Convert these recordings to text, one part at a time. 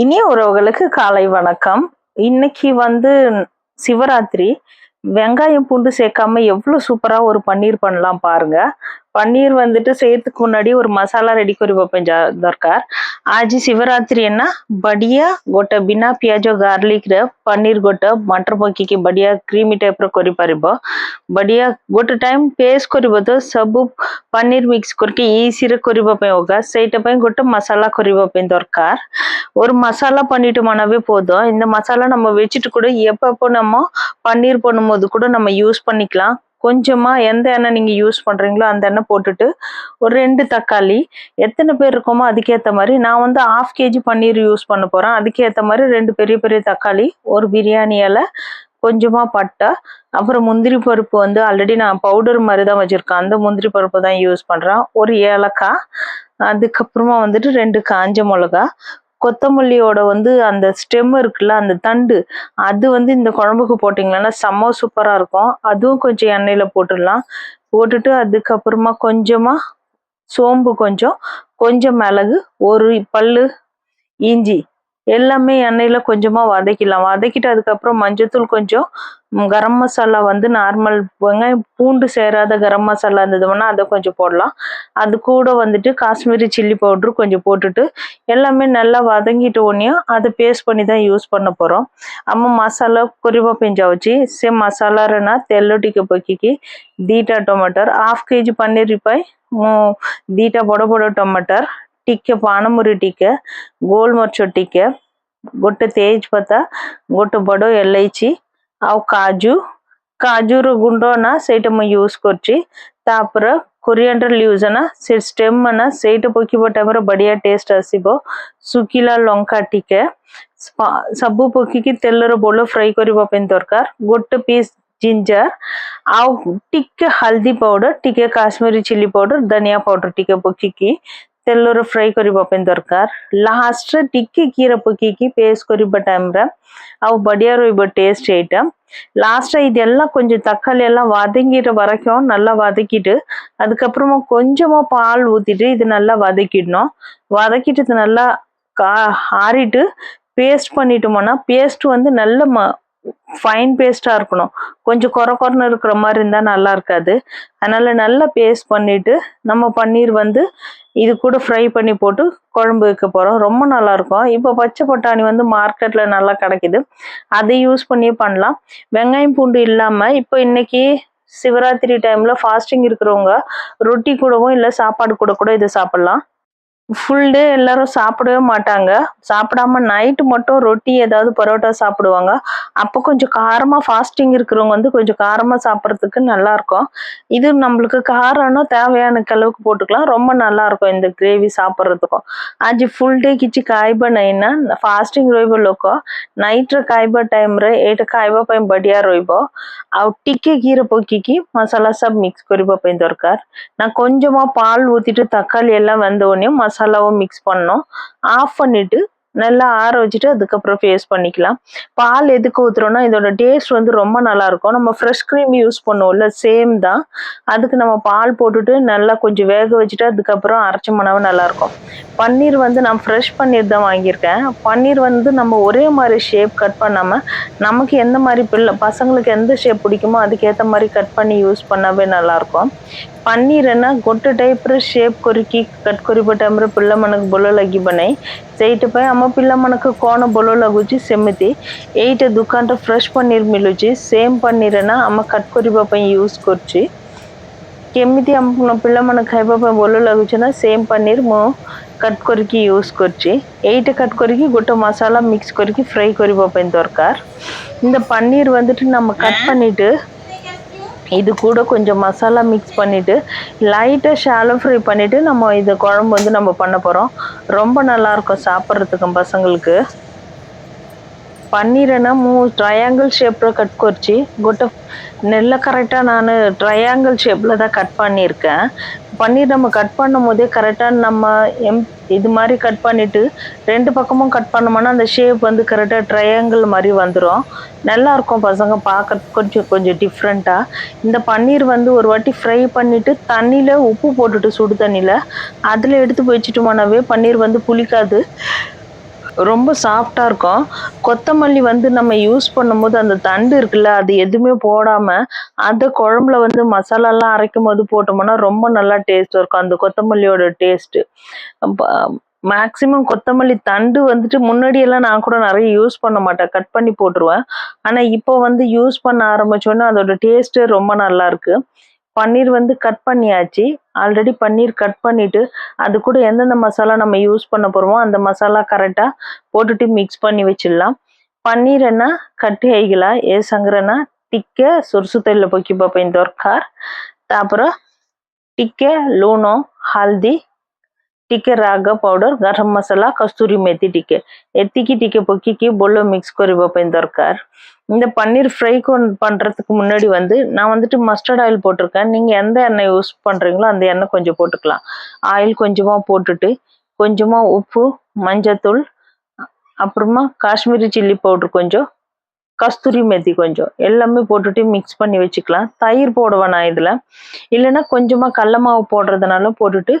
இனிய உறவுகளுக்கு காலை வணக்கம். இன்னைக்கு வந்து சிவராத்திரி. வெங்காயம் பூண்டு சேர்க்காம எவ்வளோ சூப்பரா ஒரு பன்னீர் பண்ணலாம் பாருங்க. పన్నీర్ వందిట్టు సేతుకు మున్నాడి ఒక మసాలా రెడీ కొరి పప్పం దొరకార్ ఆజి శివరాత్రి అన్న బడియా గొట్ట బినా పియాజో గార్లిక్ ర పన్నీర్ గొట్ట మటర్ పక్కికి బడియా క్రీమి టైప్ ర కొరి పారిబ బడియా గొట్ట టైం పేస్ట్ కొరిబ తో సబు పన్నీర్ మిక్స్ కొరికి ఈజీర కొరిబ పై ఒక ସେଇଟା ପାଇଁ ଗୋଟେ ମସାଲା କରିବା ପାଇଁ ଦରକାର ஒரு மசாலா பண்ணிட்டோம்னாவே போதும் இந்த மசாலா நம்ம வச்சுட்டு கூட எப்பப்போ நம்ம பன்னீர் பண்ணும்போது கூட நம்ம யூஸ் பண்ணிக்கலாம் கொஞ்சமாக எந்த எண்ணெய் நீங்கள் யூஸ் பண்ணுறீங்களோ அந்த எண்ணெய் போட்டுட்டு ஒரு ரெண்டு தக்காளி எத்தனை பேர் இருக்கோமோ அதுக்கேற்ற மாதிரி நான் வந்து ஆஃப் கேஜி பன்னீர் யூஸ் பண்ண போகிறேன் அதுக்கேற்ற மாதிரி ரெண்டு பெரிய பெரிய தக்காளி ஒரு பிரியாணி இலை கொஞ்சமாக பட்டை அப்புறம் முந்திரி பருப்பு வந்து ஆல்ரெடி நான் பவுடர் மாதிரி தான் வச்சுருக்கேன். அந்த முந்திரி பருப்பு தான் யூஸ் பண்ணுறேன் ஒரு ஏலக்காய் அதுக்கப்புறமா வந்துட்டு ரெண்டு காஞ்ச மிளகா கொத்தமல்லியோட வந்து அந்த ஸ்டெம் இருக்குல்ல அந்த தண்டு அது வந்து இந்த குழம்புக்கு போட்டிங்கன்னா செம்ம சூப்பராக இருக்கும். அதுவும் கொஞ்சம் எண்ணெயில் போட்டுடலாம். போட்டுட்டு அதுக்கப்புறமா கொஞ்சமாக சோம்பு கொஞ்சம் கொஞ்சம் மிளகு ஒரு பல்லு இஞ்சி எல்லாமே எண்ணெயில் கொஞ்சமாக வதக்கிடலாம். வதக்கிட்டு அதுக்கப்புறம் மஞ்சத்தூள் கொஞ்சம் கரம் மசாலா வந்து நார்மல் வெங்காயம் பூண்டு சேராத கரம் மசாலா இருந்ததுன்னா அதை கொஞ்சம் போடலாம். அது கூட வந்துட்டு காஷ்மீரி சில்லி பவுட்ரு கொஞ்சம் போட்டுட்டு எல்லாமே நல்லா வதங்கிட்டு ஒன்றையே அதை பேஸ்ட் பண்ணி தான் யூஸ் பண்ண போகிறோம் அம்மா மசாலா కొరివ పెంచవచ్చు సేమ్ మసాలా రన తెల్లటికి பொக்கிக்கு தீட்டா టొమాటో హాఫ్ கேஜி பன்னீர் రూపాయి தீட்டா బొడ బొడ టొమాటో ଟମାଟର ଟିକେ ପାଣମୁରି ଟିକେ ଗୋଲମରିଚ ଟିକେ ଗୋଟେ ତେଜପତା ଗୋଟେ ବଡ଼ ଏଲାଇଚି ଆଉ କାଜୁ କାଜୁର ଗୁଣ୍ଡ ନା ସେଇଟା ମୁଁ ୟୁଜ୍ କରୁଛି ତାପରେ କୋରିଆଣ୍ଡର ଲିଭ୍ସ ନା ସେ ଷ୍ଟେମ୍ ନା ସେଇଟା ପକେଇବା ଟାଇମ୍ରେ ବଢ଼ିଆ ଟେଷ୍ଟ ଆସିବ ଶୁଖିଲା ଲଙ୍କା ଟିକେ ସ୍ପ- ସବୁ ପକେଇକି ତେଲର ବୋଲ ଫ୍ରାଏ କରିବା ପାଇଁ ଦରକାର ଗୋଟେ ପିସ୍ ଜିଞ୍ଜର ଆଉ ଟିକେ ହଳଦୀ ପାଉଡର ଟିକେ କାଶ୍ମୀରୀ ଚିଲି ପାଉଡର ଧନିଆ ପାଉଡର ଟିକେ ପକେଇକି ତେଲରେ ଫ୍ରାଏ କରିବା ପାଇଁ ଦରକାର ଲାଷ୍ଟରେ ଟିକେ କ୍ଷୀର ପକେଇକି ପେଷ୍ଟ କରିବା டைம்ல ଆଉ ବଢିଆ ରହିବ டேஸ்ட் ଏଇଟା லாஸ்டா இதெல்லாம் கொஞ்சம் தக்காளி எல்லாம் வதங்கிற வரைக்கும் நல்லா வதக்கிட்டு அதுக்கப்புறமா கொஞ்சமா பால் ஊத்திட்டு இது நல்லா வதக்கிடணும் வதக்கிட்டு இது நல்லா கா ஆறிட்டு பேஸ்ட் பண்ணிட்டோம்னா பேஸ்ட் வந்து நல்ல ம ஃபைன் பேஸ்ட்டாக இருக்கணும். கொஞ்சம் கொர கொரன்னு இருக்கிற மாதிரி இருந்தால் நல்லா இருக்காது. அதனால நல்லா பேஸ்ட் பண்ணிட்டு நம்ம பன்னீர் வந்து இது கூட ஃப்ரை பண்ணி போட்டு குழம்பு வைக்க போகிறோம் ரொம்ப நல்லா இருக்கும். இப்போ பச்சை பட்டாணி வந்து மார்க்கெட்டில் நல்லா கிடைக்குது. அதை யூஸ் பண்ணி பண்ணலாம். வெங்காயம் பூண்டு இல்லாமல் இப்போ இன்னைக்கு சிவராத்திரி டைமில் ஃபாஸ்டிங் இருக்கிறவங்க ரொட்டி கூடவும் இல்லை சாப்பாடு கூட கூட இதை சாப்பிட்லாம். ஃபுல் டே எல்லாரும் சாப்பிடவே மாட்டாங்க சாப்பிடாம நைட்டு மட்டும் ரொட்டி ஏதாவது பரோட்டா சாப்பிடுவாங்க அப்போ கொஞ்சம் காரமா ஃபாஸ்டிங் இருக்கிறவங்க வந்து கொஞ்சம் காரமா சாப்பிட்றதுக்கு நல்லா இருக்கும் இது நம்மளுக்கு காரம்னா தேவையான அளவுக்கு போட்டுக்கலாம் ரொம்ப நல்லா இருக்கும் இந்த கிரேவி சாப்பிட்றதுக்கும் ଆଜି ଫୁଲ୍ ଡେ କିଛି ଖାଇବା ନାହିଁ ନା ଫାଷ୍ଟିଂ ରହିବ ଲୋକ ନାଇଟ୍ରେ ଖାଇବା ଟାଇମ୍ରେ ଏଇଟା ଖାଇବା ପାଇଁ ବଢିଆ ରହିବ ଆଉ ଟିକେ କ୍ଷୀର ପକେଇକି மசாலா சப் மிக்ஸ் କରିବା ପାଇଁ ଦରକାର நான் கொஞ்சமா பால் ஊத்திட்டு தக்காளி எல்லாம் வெந்த உடனே மசாலாவும் மிக்ஸ் பண்ணோம் ஆஃப் பண்ணிட்டு நல்லா ஆற வச்சுட்டு அதுக்கப்புறம் ஃபேஸ் பண்ணிக்கலாம். பால் எதுக்கு ஊற்றுறோம்னா இதோட டேஸ்ட் வந்து ரொம்ப நல்லாயிருக்கும். நம்ம ஃப்ரெஷ் க்ரீம் யூஸ் பண்ணுவோம்ல சேம் தான். அதுக்கு நம்ம பால் போட்டுட்டு நல்லா கொஞ்சம் வேக வச்சுட்டு அதுக்கப்புறம் அரைச்ச அரைச்சோம்னாவே நல்லாயிருக்கும். பன்னீர் வந்து நான் ஃப்ரெஷ் பன்னீர் தான் வாங்கியிருக்கேன். பன்னீர் வந்து நம்ம ஒரே மாதிரி ஷேப் கட் பண்ணாமல் நமக்கு எந்த மாதிரி பிள்ளை பசங்களுக்கு எந்த ஷேப் பிடிக்குமோ அதுக்கேற்ற மாதிரி கட் பண்ணி யூஸ் பண்ணவே நல்லாயிருக்கும். பன்னீர்னா கொட்டு டைப்பில் ஷேப் ಕೊರಿಕಿ கட் குறிப்பிட்ட ಟೈಮ್ರ ಪಿಲ್ಲ ಮನಕ್ಕೆ ಬೊಲೋ ಲಗ್ಗಿ ಬನ್ನೈ போய் ಪೈ ପିଲାମାନଙ୍କୁ କ'ଣ ଭଲ ଲାଗୁଛି ସେମିତି ଏଇଟା ଦୋକାନର ଫ୍ରେଶ୍ ପନିର ମିଳୁଛି ସେମ୍ ପନିର ନା ଆମେ କଟ୍ କରିବା ପାଇଁ ୟୁଜ୍ କରୁଛି କେମିତି ଆମ ପିଲାମାନେ ଖାଇବା ପାଇଁ ଭଲ ଲାଗୁଛି ନା ସେମ୍ ପନିର ମୁଁ କଟ୍ କରିକି ୟୁଜ୍ କରୁଛି ଏଇଟା கட் କରିକି ଗୋଟେ மசாலா மிக்ஸ் କରିକି ஃப்ரை କରିବା ପାଇଁ ଦରକାର இந்த பன்னீர் வந்துட்டு நம்ம கட் பண்ணிட்டு இது கூட கொஞ்சம் மசாலா மிக்ஸ் பண்ணிவிட்டு லைட்டாக ஷாலோ ஃப்ரை பண்ணிவிட்டு நம்ம இது குழம்பு வந்து நம்ம பண்ண போகிறோம் ரொம்ப நல்லாயிருக்கும் சாப்பிட்றதுக்கும் பசங்களுக்கு. ಪನ್ನೀರನ್ನು ಮೂರು ட்ரையாங்கிள் ஷேப்பில் கட் கொறிச்சு கொட்டை நெல்லை கரெக்டாக நான் ட்ரையாங்கிள் ஷேப்பில் தான் கட் பண்ணியிருக்கேன் பன்னீர் நம்ம கட் பண்ணும் போதே கரெக்டாக நம்ம எம் இது மாதிரி கட் பண்ணிவிட்டு ரெண்டு பக்கமும் கட் பண்ணோம்னா அந்த ஷேப் வந்து கரெக்டாக ட்ரையாங்கிள் மாதிரி வந்துடும் நல்லாயிருக்கும் பசங்க பார்க்க கொஞ்சம் கொஞ்சம் டிஃப்ரெண்ட்டாக இந்த பன்னீர் வந்து ஒரு வாட்டி ஃப்ரை பண்ணிவிட்டு தண்ணியில் உப்பு போட்டுட்டு சுடு தண்ணியில் அதில் எடுத்து வச்சுட்டோம்னாவே பன்னீர் வந்து புளிக்காது. ரொம்ப சாஃப்டாக இருக்கும். கொத்தமல்லி வந்து நம்ம யூஸ் பண்ணும்போது அந்த தண்டு இருக்குல்ல அது எதுவுமே போடாமல் அந்த குழம்புல வந்து மசாலாலாம் அரைக்கும் போது போட்டோம்னா ரொம்ப நல்லா டேஸ்ட் இருக்கும். அந்த கொத்தமல்லியோட டேஸ்ட்டு மேக்ஸிமம் கொத்தமல்லி தண்டு வந்துட்டு முன்னாடியெல்லாம் நான் கூட நிறைய யூஸ் பண்ண மாட்டேன். கட் பண்ணி போட்டுருவேன். ஆனால் இப்போ வந்து யூஸ் பண்ண ஆரம்பிச்சோன்னே அதோட டேஸ்ட்டு ரொம்ப நல்லாயிருக்கு பன்னீர் வந்து கட் பண்ணியாச்சு ஆல்ரெடி பன்னீர் கட் பண்ணிவிட்டு அது கூட எந்தெந்த மசாலா நம்ம யூஸ் பண்ண போகிறோமோ அந்த மசாலா கரெக்டாக போட்டுட்டு மிக்ஸ் பண்ணி வச்சிடலாம் పన్నీరన్న కట్టి హైగిల ఏ సంగ్రన టిక్కే సొరుసు తెల్ల పొక్కిబ పైన దొరకార్ తాపర టిక్కే లూణ హల్దీ టిక్కే రాగ పౌడర్ గరం మసాలా కస్తూరి మెతి టిక్కే ఎత్తికి టిక్కే పొక్కికి బొల్ల మిక్స్ କରିବା ପାଇଁ ଦରକାର இந்த பன்னீர் ஃப்ரை பண்ணுறதுக்கு முன்னாடி வந்து நான் வந்துட்டு மஸ்டர்ட் ஆயில் போட்டிருக்கேன். நீங்கள் எந்த எண்ணெய் யூஸ் பண்ணுறீங்களோ அந்த எண்ணெய் கொஞ்சம் போட்டுக்கலாம். ஆயில் கொஞ்சமாக போட்டுட்டு கொஞ்சமாக உப்பு மஞ்சத்தூள் அப்புறமா காஷ்மீரி சில்லி பவுடர் கொஞ்சம் கஸ்தூரி மெத்தி கொஞ்சம் எல்லாமே போட்டுட்டு மிக்ஸ் பண்ணி வச்சுக்கலாம். தயிர் போடுவேன் நான் இதில். இல்லைன்னா கொஞ்சமாக கடல மாவு போடுறதுனால போட்டுட்டு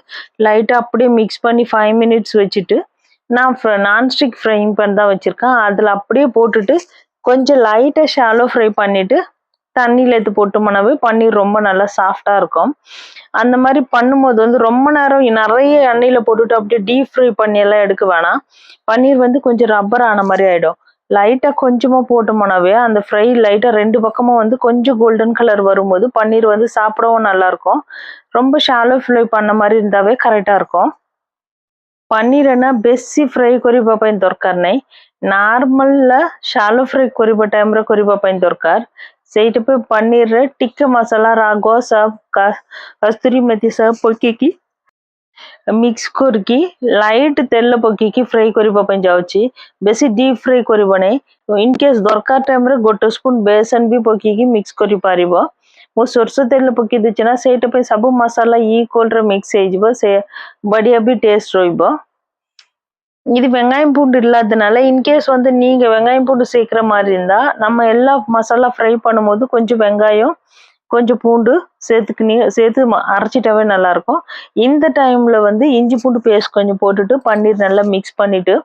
லைட்டாக அப்படியே மிக்ஸ் பண்ணி ஃபைவ் மினிட்ஸ் வச்சுட்டு நான் நான்ஸ்டிக் ஃப்ரைங் பேன் தான் வச்சுருக்கேன். அதில் அப்படியே போட்டுட்டு கொஞ்சம் லைட்டாக ஷாலோ ஃப்ரை பண்ணிவிட்டு தண்ணியில் எடுத்து போட்டோம்னாவே பன்னீர் ரொம்ப நல்லா சாஃப்டாக இருக்கும். அந்த மாதிரி பண்ணும்போது வந்து ரொம்ப நேரம் நிறைய எண்ணெயில் போட்டுட்டு அப்படியே டீப் ஃப்ரை பண்ணி எல்லாம் எடுக்க வேணாம். பன்னீர் வந்து கொஞ்சம் ரப்பர் ஆன மாதிரி ஆகிடும் லைட்டாக கொஞ்சமாக போட்டோம்னாவே அந்த ஃப்ரை லைட்டாக ரெண்டு பக்கமும் வந்து கொஞ்சம் கோல்டன் கலர் வரும்போது பன்னீர் வந்து சாப்பிடவும் நல்லாயிருக்கும் ரொம்ப ஷாலோ ஃப்ரை பண்ண மாதிரி இருந்தாவே கரெக்டாக இருக்கும். ପନିରନା ବେଶୀ ଫ୍ରାଏ କରିବା ପାଇଁ ଦରକାର ନାହିଁ ନର୍ମାଲ ସାଲୋ ଫ୍ରାଏ କରିବା ଟାଇମ୍ରେ କରିବା ପାଇଁ ଦରକାର ସେଇଟା ପାଇଁ ପନିରରେ ଟିକେ ମସଲା ରାଗ ସବ କସ୍ତୁରୀ ମେଥି ସବ ପକେଇକି ମିକ୍ସ କରିକି ଲାଇଟ୍ ତେଲ ପକେଇକି ଫ୍ରାଏ କରିବା ପାଇଁ ଯାଉଛି ବେଶୀ ଡିପ୍ ଫ୍ରାଏ କରିବ ନାହିଁ ଇନ୍ କେସ୍ ଦରକାର ଟାଇମ୍ରେ ଗୋଟେ ସ୍ପୁନ୍ ବେସନ ବି ପକେଇକି ମିକ୍ସ କରିପାରିବ ମୁଁ ସୋରିଷ ତେଲ ପକେଇ ଦେଇଛି ନା ସେଇଟା ପାଇଁ ସବୁ ମସଲା ଇକ୍ୱାଲ୍ରେ ମିକ୍ସ ହେଇଯିବ ସେ ବଢ଼ିଆ ବି ଟେଷ୍ଟ ରହିବ இது வெங்காயம் பூண்டு இல்லாததுனால இன்கேஸ் வந்து நீங்க வெங்காயம் பூண்டு சேர்க்குற மாதிரி இருந்தா நம்ம எல்லா மசாலா ஃப்ரை பண்ணும்போது கொஞ்சம் வெங்காயம் கொஞ்சம் பூண்டு சேர்த்துக்கு சேர்த்து அரைச்சிட்டாவே நல்லா இருக்கும் இந்த டைம்ல வந்து இஞ்சி பூண்டு பேஸ்ட் கொஞ்சம் போட்டுட்டு பன்னீர் நல்லா மிக்ஸ் பண்ணிட்டு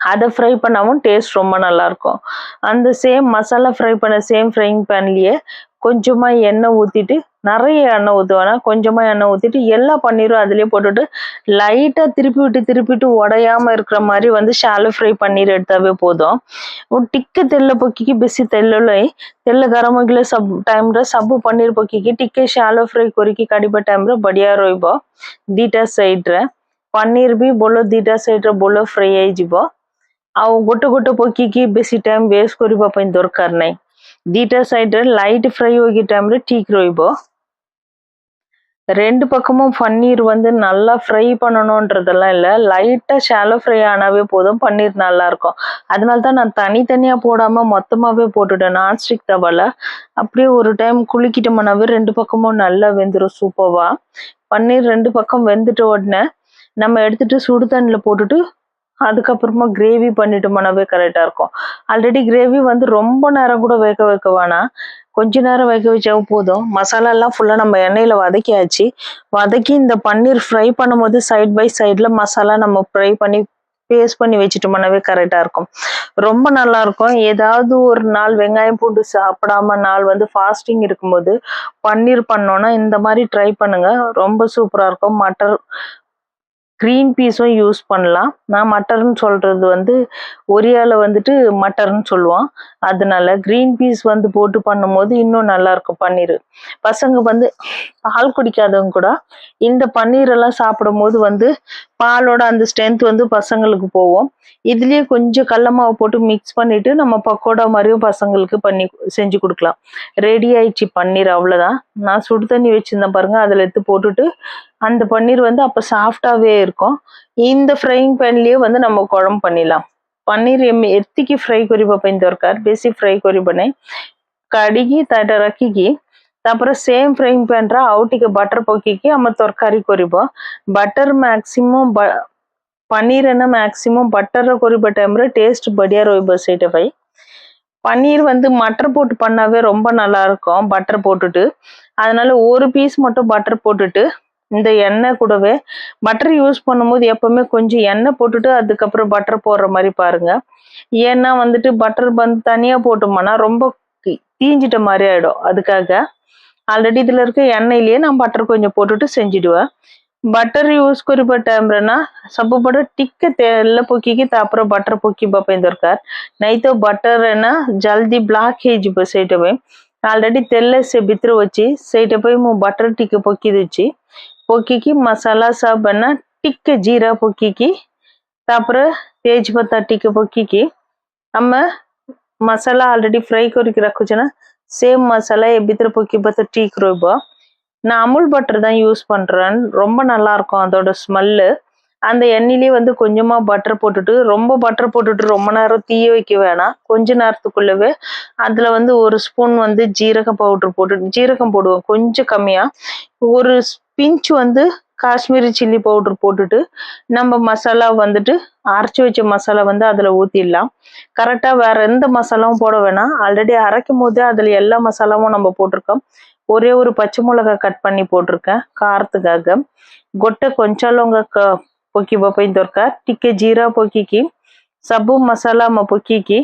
அதை ஃப்ரை பண்ணாமல் டேஸ்ட் ரொம்ப நல்லா இருக்கும் அந்த சேம் மசாலா ஃப்ரை பண்ண சேம் ஃப்ரைங் பேன்லயே கொஞ்சமாக எண்ணெய் ஊற்றிட்டு நிறைய எண்ணெய் ஊற்றுவேனா கொஞ்சமாக எண்ணெய் ஊற்றிட்டு எல்லா பன்னீரும் அதிலே போட்டுட்டு லைட்டாக திருப்பி விட்டு திருப்பிட்டு உடையாமல் இருக்கிற மாதிரி வந்து ஷாலோ ஃப்ரை பன்னீர் எடுத்தாவே போதும் ଟିକେ ତେଲ ପକେଇକି ବେଶୀ ତେଲ ନାହିଁ ତେଲ ଗରମ ହେଇଗଲେ ସବୁ ଟାଇମ୍ରେ ସବୁ ପନିର ପକେଇକି ଟିକେ ସାଲୋ ଫ୍ରାଏ କରିକି କାଢ଼ିବା ଟାଇମ୍ରେ ବଢ଼ିଆ ରହିବ ଦୁଇଟା ସାଇଡ଼୍ରେ ପନିର ବି ଭଲ ଦୁଇଟା ସାଇଡ଼୍ରେ ଭଲ ଫ୍ରାଏ ହେଇଯିବ ଆଉ ଗୋଟେ ଗୋଟେ ପକେଇକି ବେଶୀ ଟାଇମ୍ ୱେଷ୍ଟ କରିବା ପାଇଁ ଦରକାର ନାହିଁ దీటా சைடு லைட் ஃப்ரை ಹೋಗಿ டைம்ல ಟೀಕ್ ರೋಯ್ಬೋ ரெண்டு பக்கமும் பன்னீர் வந்து நல்லா ஃப்ரை பண்ணணுன்றதெல்லாம் இல்லை. லைட்டாக ஷாலோ ஃப்ரை ஆனாவே போதும். பன்னீர் நல்லா இருக்கும். அதனால தான் நான் தனித்தனியாக போடாமல் மொத்தமாகவே போட்டுட்டேன். நான்ஸ்டிக் தவால. அப்படியே ஒரு டைம் குளிக்கிட்டோம்னாவே ரெண்டு பக்கமும் நல்லா வெந்துடும் சூப்பர்வா பன்னீர் ரெண்டு பக்கம் வெந்துட்ட உடனே நம்ம எடுத்துட்டு சுடு தண்ணியில் போட்டுட்டு அதுக்கப்புறமா கிரேவி பண்ணிட்டோம்னாவே கரெக்டாக இருக்கும். ஆல்ரெடி கிரேவி வந்து ரொம்ப நேரம் கூட வேக வைக்க வேணாம். கொஞ்ச நேரம் வேக வச்சா போதும். மசாலாலாம் ஃபுல்லாக நம்ம எண்ணெயில் வதக்கியாச்சு. வதக்கி இந்த பன்னீர் ஃப்ரை பண்ணும்போது சைட் பை சைடில் மசாலா நம்ம ஃப்ரை பண்ணி பேஸ்ட் பண்ணி வச்சுட்டோம்னாவே கரெக்டாக இருக்கும். ரொம்ப நல்லா இருக்கும். ஏதாவது ஒரு நாள் வெங்காயம் பூண்டு சாப்பிடாம நாள் வந்து ஃபாஸ்டிங் இருக்கும்போது பன்னீர் பண்ணோன்னா இந்த மாதிரி ட்ரை பண்ணுங்க. ரொம்ப சூப்பராக இருக்கும். மட்டர் க்ரீன் பீஸும் யூஸ் பண்ணலாம். நான் மட்டர்னு சொல்கிறது வந்து ஒரியாவில் வந்துட்டு மட்டர்னு சொல்லுவோம் அதனால க்ரீன் பீஸ் வந்து போட்டு பண்ணும்போது இன்னும் நல்லாயிருக்கும் பன்னீர். பசங்க வந்து பால் குடிக்காதவங்க கூட இந்த பன்னீரெல்லாம் சாப்பிடும் போது வந்து பாலோட அந்த ஸ்ட்ரென்த் வந்து பசங்களுக்கு போவோம் இதுலேயே கொஞ்சம் கடலமாவை போட்டு மிக்ஸ் பண்ணிட்டு நம்ம பக்கோடா மாதிரியும் பசங்களுக்கு பண்ணி செஞ்சு கொடுக்கலாம். ரெடி ஆயிடுச்சு பன்னீர் அவ்வளோதான் நான் சுடு தண்ணி வச்சுருந்தேன் பாருங்க அதில் எடுத்து போட்டுட்டு அந்த பன்னீர் வந்து அப்போ சாஃப்டாகவே இருக்கும். இந்த ஃப்ரைங் பேன்லேயே வந்து நம்ம குழம்பு பண்ணிடலாம். பன்னீர் ಎತ್ತಿಗೆ ಫ್ರೈ ಕೊರಿ ಪಾಪ ಇಂದವ್ರ பேசி ஃப்ரை ಫ್ರೈ ಕೊರಿ ಬನ್ನಿ ಕಡಿಗೆ ரக்கிக்கி ତାପରେ ସେମ୍ ଫ୍ରାଇଂ ପ୍ୟାନ୍ରେ ଆଉ ଟିକେ ବଟର ପକେଇକି ଆମ ତରକାରୀ କରିବ ବଟର ମ୍ୟାକ୍ସିମମ୍ பன்னீர்னா மேக்ஸிமம் பட்டரில் குறிப்பிட்ட டைமில் டேஸ்ட் படியாக ରହିବ ସେଇଟା ପାଇଁ பன்னீர் வந்து மட்டர் போட்டு பண்ணாவே ரொம்ப நல்லா இருக்கும் பட்டர் போட்டுட்டு அதனால ஒரு பீஸ் மட்டும் பட்டர் போட்டுட்டு இந்த எண்ணெய் கூடவே பட்டர் யூஸ் பண்ணும்போது எப்பவுமே கொஞ்சம் எண்ணெய் போட்டுட்டு அதுக்கப்புறம் பட்டர் போடுற மாதிரி பாருங்க ஏன்னா வந்துட்டு பட்டர் வந்து தனியா போட்டோம்னா ரொம்ப கி- தீஞ்சிட்ட மாதிரி ஆகிடும் அதுக்காக ஆல்ரெடி இதில் இருக்க எண்ணெயிலேயே நான் பட்டர் கொஞ்சம் போட்டுட்டு செஞ்சுடுவேன் பட்டர் ಯೂಸ್ குறிப்பிட்ட ಅಂಬ್ರನ ಸಬ್ಬು ಬಡ ಟಿಕ್ಕ ಎಲ್ಲ ಪೊಕ್ಕಿಗೆ ತಾಪರ ಬಟರ್ ಪೊಕ್ಕಿ ಬಪೈನ್ ದೊರ್ಕಾರ್ ನೈತೋ ಬಟರ್ ನ ಜಲ್ದಿ ಬ್ಲಾಕ್ ಹೇಜಿಬ ಸೇಟವೆ ಆಲ್ರೆಡಿ ತೆಲ್ಲ ಸೆ ಬಿತ್ರ ವಚ್ಚಿ ಸೇಟಪೈ ಮು ಬಟರ್ ಟಿಕ್ಕ ಪೊಕ್ಕಿ ದಿಚ್ಚಿ ಪೊಕ್ಕಿಗೆ ಮಸಾಲಾ ಸಾಬನ್ನ ಟಿಕ್ಕ ಜೀರಾ ಪೊಕ್ಕಿಗೆ ತಾಪರ ತೇಜ್ ಪತ್ತ ಟಿಕ್ಕ ಪೊಕ್ಕಿಗೆ ಅಮ್ಮ ମସଲା ଅଲରେଡି ଫ୍ରାଏ କରିକି ରଖୁଛେ ନା சேம் மசாலா ଏ ଭିତରେ ପକେଇବା ତ ଠିକ ରହିବ நான் அமுல் பட்டர் தான் யூஸ் பண்றேன் ரொம்ப நல்லா இருக்கும் அதோட ஸ்மெல்லு அந்த எண்ணெயிலே வந்து கொஞ்சமா பட்டர் போட்டுட்டு ரொம்ப பட்டர் போட்டுட்டு ரொம்ப நேரம் தீய வைக்க வேணாம் கொஞ்ச நேரத்துக்குள்ளவே அதுல வந்து ஒரு ஸ்பூன் வந்து ஜீரக பவுடர் போட்டு ஜீரகம் போடுவோம் கொஞ்சம் கம்மியா ஒரு பிஞ்ச் வந்து காஷ்மீரி சில்லி பவுடர் போட்டுட்டு நம்ம மசாலா வந்துட்டு அரைச்சி வச்ச மசாலா வந்து அதில் ஊற்றிடலாம் கரெக்டாக வேற எந்த மசாலாவும் போட வேணாம். ஆல்ரெடி அரைக்கும் போதே அதில் எல்லா மசாலாவும் நம்ம போட்டிருக்கோம். ஒரே ஒரு பச்சை மிளகாய் கட் பண்ணி போட்டிருக்கேன் காரத்துக்காக. கொட்டை கொஞ்சாலோங்க க பொக்கி பப்பையும் దొరక டிக்க ஜீரா పొక్కికి சப்பு மசாலா మా పొక్కికి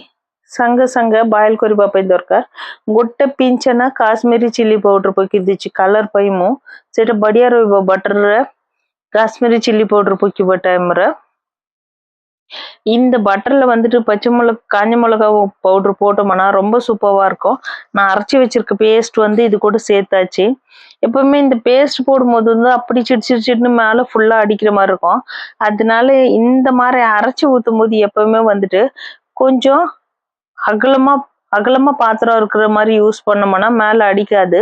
ସାଙ୍ଗେ ସାଙ୍ଗେ ବଏଲ କରିବା ପାଇଁ ଦରକାର ଗୋଟେ ପିଞ୍ଚ ନା କାଶ୍ମୀରୀ ଚିଲି ପାଉଡର ପକେଇ ଦେଇଛି କଲର ପାଇଁ ମୁଁ ସେଇଟା ବଢିଆ ରହିବ ବଟରରେ காஷ்மீரி சில்லி பவுடர் பொக்கிப்ப டைம்ல இந்த பட்டர்ல வந்துட்டு பச்சை மிளகா காஞ்ச மிளகா பவுடர் போட்டோம்னா ரொம்ப சூப்பரா இருக்கும் நான் அரைச்சி வச்சிருக்க பேஸ்ட் வந்து இது கூட சேர்த்தாச்சு எப்பவுமே இந்த பேஸ்ட் போடும்போது வந்து அப்படி சிடு சிடு சிடுன்னு மேல ஃபுல்லா அடிக்கிற மாதிரி இருக்கும் அதனால இந்த மாதிரி அரைச்சி ஊத்தும் போது எப்பவுமே வந்துட்டு கொஞ்சம் அகலமா அகலமா பாத்திரம் இருக்கிற மாதிரி யூஸ் பண்ணோம்னா மேலே அடிக்காது.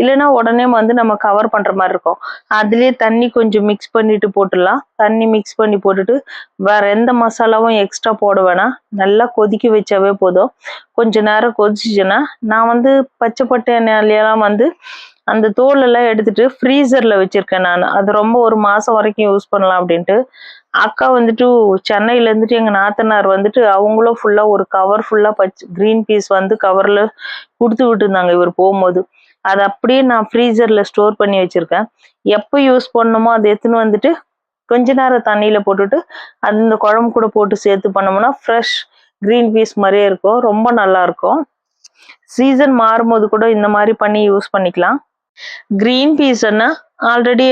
இல்லைன்னா உடனே வந்து நம்ம கவர் பண்ற மாதிரி இருக்கும். அதுலேயே தண்ணி கொஞ்சம் மிக்ஸ் பண்ணிட்டு போட்டுடலாம். தண்ணி மிக்ஸ் பண்ணி போட்டுட்டு வேற எந்த மசாலாவும் எக்ஸ்ட்ரா போட வேணாம். நல்லா கொதிக்க வச்சாவே போதும். கொஞ்ச நேரம் கொதிச்சுச்சுன்னா நான் வந்து பச்சைப்பட்டை பட்டாணியெல்லாம் வந்து அந்த தோல் எல்லாம் எடுத்துட்டு ஃப்ரீசர்ல வச்சிருக்கேன் நான். அது ரொம்ப ஒரு மாசம் வரைக்கும் யூஸ் பண்ணலாம் அப்படின்ட்டு. அக்கா வந்துட்டு சென்னையில இருந்துட்டு எங்க நாத்தனார் வந்துட்டு அவங்களும் ஃபுல்லா ஒரு கவர் ஃபுல்லா பச் கிரீன் பீஸ் வந்து கவர்ல கொடுத்து விட்டுருந்தாங்க இவர் போகும்போது. அது அப்படியே நான் ஃப்ரீசர்ல ஸ்டோர் பண்ணி வச்சிருக்கேன். எப்போ யூஸ் பண்ணணுமோ அதை எடுத்துன்னு வந்துட்டு கொஞ்ச நேரம் தண்ணியில போட்டுட்டு அது இந்த குழம்பு கூட போட்டு சேர்த்து பண்ணோம்னா ஃப்ரெஷ் கிரீன் பீஸ் மாதிரியே இருக்கும். ரொம்ப நல்லா இருக்கும். சீசன் மாறும்போது கூட இந்த மாதிரி பண்ணி யூஸ் பண்ணிக்கலாம். గ్రీನ್ పీస్ ಅನ್ನ ఆల్రెడీ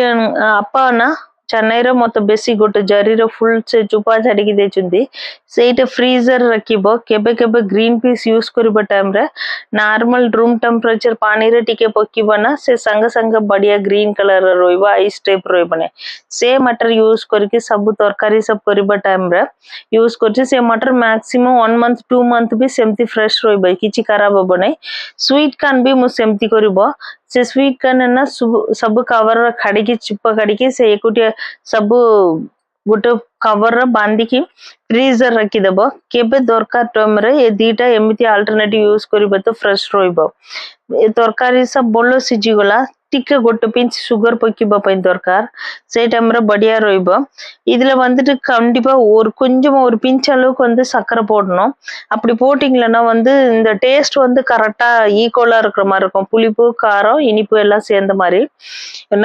అప్ప అన్న ಚೆನ್ನೈರ ಮೊತ್ತ ಬೆಸಿಗೊಟ್ಟು ಜರಿರ ಫುಲ್ ಚುಪಾ ಚಡಿಗಿದೆ ಚುಂದಿ ಸೇಟ್ ಫ್ರೀಜರ್ ರಕ್ಕಿಬೋ ಕೆಬೆ ಕೆಬೆ ಗ್ರೀನ್ ಪೀಸ್ ಯೂಸ್ ಕೊರಿಬ ಟೈಮ್ ರೆ ನಾರ್ಮಲ್ ರೂಮ್ ಟೆಂಪರೇಚರ್ ಪಾನಿರ ಟಿಕೆ ಪೊಕ್ಕಿಬನ ಸೆ ಸಂಗ ಸಂಗ ಬಡಿಯ ಗ್ರೀನ್ ಕಲರ್ ರೋಯ್ಬ ಐಸ್ ಟೈಪ್ ರೋಯ್ಬನೆ ಸೇ ಮಟರ್ ಯೂಸ್ ಕೊರಿಕೆ ಸಬ್ಬು ತರಕಾರಿ ಸಬ್ ಕೊರಿಬ ಟೈಮ್ ರೆ ಯೂಸ್ ಕೊರ್ಚಿ ಸೇ matar maximum one month two month B ಸೆಮ್ತಿ ಫ್ರೆಶ್ ರೋಯ್ಬ ಕಿಚಿ ಖರಾಬ ಬನೆ ಸ್ವೀಟ್ ಕಾನ್ ಬಿ ಮು ಸೆಮ್ತಿ ಕೊರಿಬ ସେମିତି କରିବ ସେ ସ୍ୱିଟ୍ କର୍ନ ନା ସବୁ- ସବୁ କଭର କାଢିକି ଚୁପ କାଢିକି ସେ ଏକୁଟିଆ ସବୁ ଗୋଟେ କଭର ବାନ୍ଧିକି ଫ୍ରିଜର ରଖିଦବ କେବେ ଦରକାର ଟାଇମରେ ଏ ଦିଟା ଏମିତି ଆଲ୍ଟରନେଟିଭ ୟୁଜ କରିବ ତ ଫ୍ରେଶ ରହିବ ଏ ତରକାରୀ ସବୁ ଭଲ ସିଝିଗଲା ଟିକେ கொட்டு ପିଞ୍ଚ சுகர் ପକେଇବା ପାଇଁ ଦରକାର ସେଇଟା ଆମର ବଢ଼ିଆ ରହିବ இதில் வந்துட்டு கண்டிப்பாக ஒரு கொஞ்சம் ஒரு பிஞ்ச் அளவுக்கு வந்து சர்க்கரை போடணும். அப்படி போட்டிங்களன்னா வந்து இந்த டேஸ்ட் வந்து கரெக்டாக ஈக்குவலாக இருக்கிற மாதிரி இருக்கும். புளிப்பு காரம் இனிப்பு எல்லாம் சேர்ந்த மாதிரி.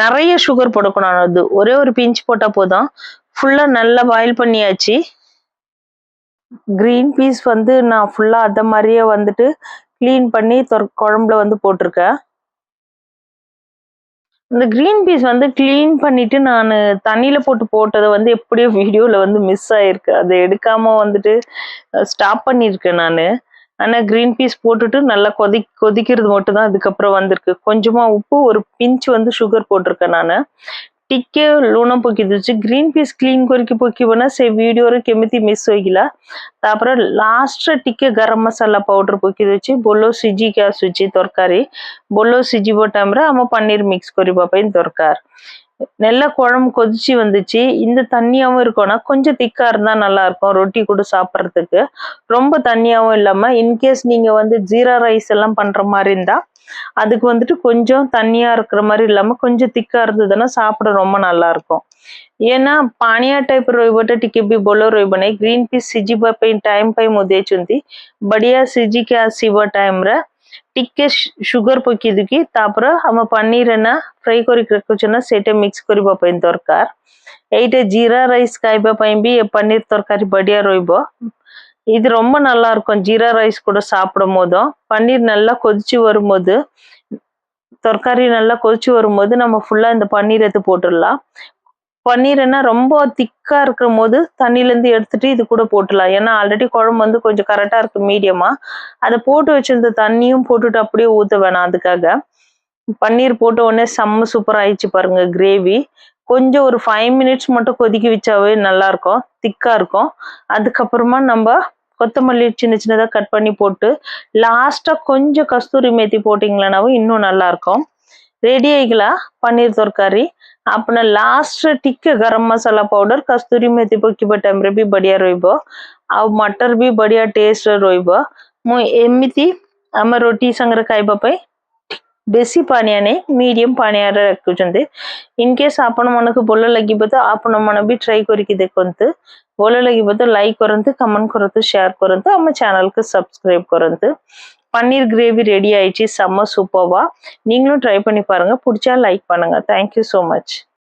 நிறைய சுகர் போடக்கணும் அது ஒரே ஒரு பிஞ்ச் போட்டால் போதும். ஃபுல்லாக நல்லா பாயில் பண்ணியாச்சு. கிரீன் பீஸ் வந்து நான் ஃபுல்லாக அதை மாதிரியே வந்துட்டு க்ளீன் பண்ணி தொ குழம்புல வந்து போட்டிருக்கேன். இந்த கிரீன் பீஸ் வந்து க்ளீன் பண்ணிட்டு நான் தண்ணியில் போட்டு போட்டதை வந்து எப்படியோ வீடியோல வந்து மிஸ் ஆயிருக்கு. அதை எடுக்காம வந்துட்டு ஸ்டாப் பண்ணியிருக்கேன் நான். ஆனா கிரீன் பீஸ் போட்டுட்டு நல்லா கொதி கொதிக்கிறது மட்டும் தான் அதுக்கப்புறம் வந்திருக்கு. கொஞ்சமா உப்பு ஒரு பிஞ்ச் வந்து சுகர் போட்டிருக்கேன் நான். ଟିକେ ଲୁଣ ପକେଇ ଦଉଛି ଗ୍ରୀନ୍ ପିସ୍ କ୍ଲିନ୍ କରିକି ପକେଇବ ନା ସେ ଭିଡିଓରେ କେମିତି ମିସ୍ ହୋଇଗଲା ତାପରେ ଲାଷ୍ଟରେ ଟିକେ ଗରମ ମସଲା ପାଉଡର ପକେଇ ଦଉଛି ବୋଲ ସିଝିକି ଆସୁଛି ତରକାରୀ ବୋଲ ସିଝିବ டைம்ல ଆମ பன்னீர் மிக்ஸ் କରିବା ପାଇଁ ଦରକାର நல்லா குழம்பு கொதிச்சு வந்துச்சு இந்த தண்ணியாவும் இருக்கும்னா கொஞ்சம் திக்கா இருந்தா நல்லா இருக்கும் ரொட்டி கூட சாப்பிட்றதுக்கு ரொம்ப தண்ணியாவும் இல்லாம இன்கேஸ் நீங்க வந்து ஜீரா ரைஸ் எல்லாம் பண்ற மாதிரி இருந்தா அதுக்கு வந்துட்டு கொஞ்சம் தண்ணியாக இருக்கிற மாதிரி இல்லாமல் கொஞ்சம் திக்காக இருந்ததுன்னா சாப்பிட ரொம்ப நல்லாயிருக்கும் ఏనా పాణియా టైప్ రోయబట టికే బి బోలో రోయబనే గ్రీన్ పీస్ సిజిబా పై టైం పై ముదేచుంది బడియా సిజికి ఆ సిబా టైం రా ଟିକେ ସୁଗର ପକେଇ ଦେଇକି ତାପରେ ଆମ ପାଣିରେ ନା ଫ୍ରାଏ କରିକି ରଖୁଛୁ ନା ସେଇଟା ମିକ୍ସ କରିବା ପାଇଁ ଦରକାର ଏଇଟା ଜିରା ରାଇସ୍ ଖାଇବା ପାଇଁ ବି ଏ ତରକାରୀ ବଢ଼ିଆ ରହିବ இது ரொம்ப நல்லா இருக்கும் ஜீரா ரைஸ் கூட சாப்பிடும் போதும் பன்னீர் நல்லா கொதிச்சு வரும்போது தரக்காரி நல்லா கொதிச்சு வரும்போது நம்ம ஃபுல்லா இந்த பன்னீர் எடுத்து போட்டுடலாம். பன்னீர்னா ரொம்ப திக்கா இருக்கும் போது தண்ணியிலேருந்து எடுத்துட்டு இது கூட போட்டுடலாம். ஏன்னா ஆல்ரெடி குழம்பு வந்து கொஞ்சம் கரெக்டாக இருக்கு மீடியமா அதை போட்டு வச்சிருந்த தண்ணியும் போட்டுட்டு அப்படியே ஊற்ற வேணாம் அதுக்காக. பன்னீர் போட்ட உடனே செம்ம சூப்பர் ஆயிடுச்சு பாருங்க கிரேவி கொஞ்சம் ஒரு ஃபைவ் மினிட்ஸ் மட்டும் கொதிக்க வச்சாவே நல்லாயிருக்கும் திக்காக இருக்கும். அதுக்கப்புறமா நம்ம கொத்தமல்லி சின்ன சின்னதாக கட் பண்ணி போட்டு லாஸ்ட்டாக கொஞ்சம் கஸ்தூரி மேத்தி போட்டிங்களேனாவும் இன்னும் நல்லாயிருக்கும். ரெடி ஆகிக்கலாம் பன்னீர் தொர்க்காரி అప్పుడు லாஸ்ட்டு టిక్ கரம் மசாலா பவுடர் கஸ்தூரி மேத்தி పొక్కి టెంపరే ବି ବଢ଼ିଆ ରହିବ ଆଉ ମଟର ବି ବଢ଼ିଆ ଟେଷ୍ଟର ରହିବ ମୁଁ ଏମିତି ଆମ ରୁଟି ସାଙ୍ଗରେ ଖାଇବା ବେଶୀ ପାଣିଆ ନାହିଁ ମିଡିୟମ ପାଣିଆରେ ରଖୁଛନ୍ତି ଇନକେସ୍ ଆପଣମାନଙ୍କୁ ଭଲ ଲାଗିବ ତ ଆପଣମାନେ ବି ଟ୍ରାଏ କରିକି ଦେଖନ୍ତୁ ଭଲ ଲାଗିବ ତ ଲାଇକ୍ କରନ୍ତୁ କମେଣ୍ଟ କରନ୍ତୁ ସେୟାର କରନ୍ତୁ ଆମ ଚ୍ୟାନେଲକୁ ସବସ୍କ୍ରାଇବ୍ କରନ୍ତୁ பன்னீர் கிரேவி ரெடி ஆயிடுச்சு செம்ம சூப்பர்வா நீங்களும் ட்ரை பண்ணி பாருங்க பிடிச்சா லைக் பண்ணுங்க தேங்க்யூ ஸோ மச்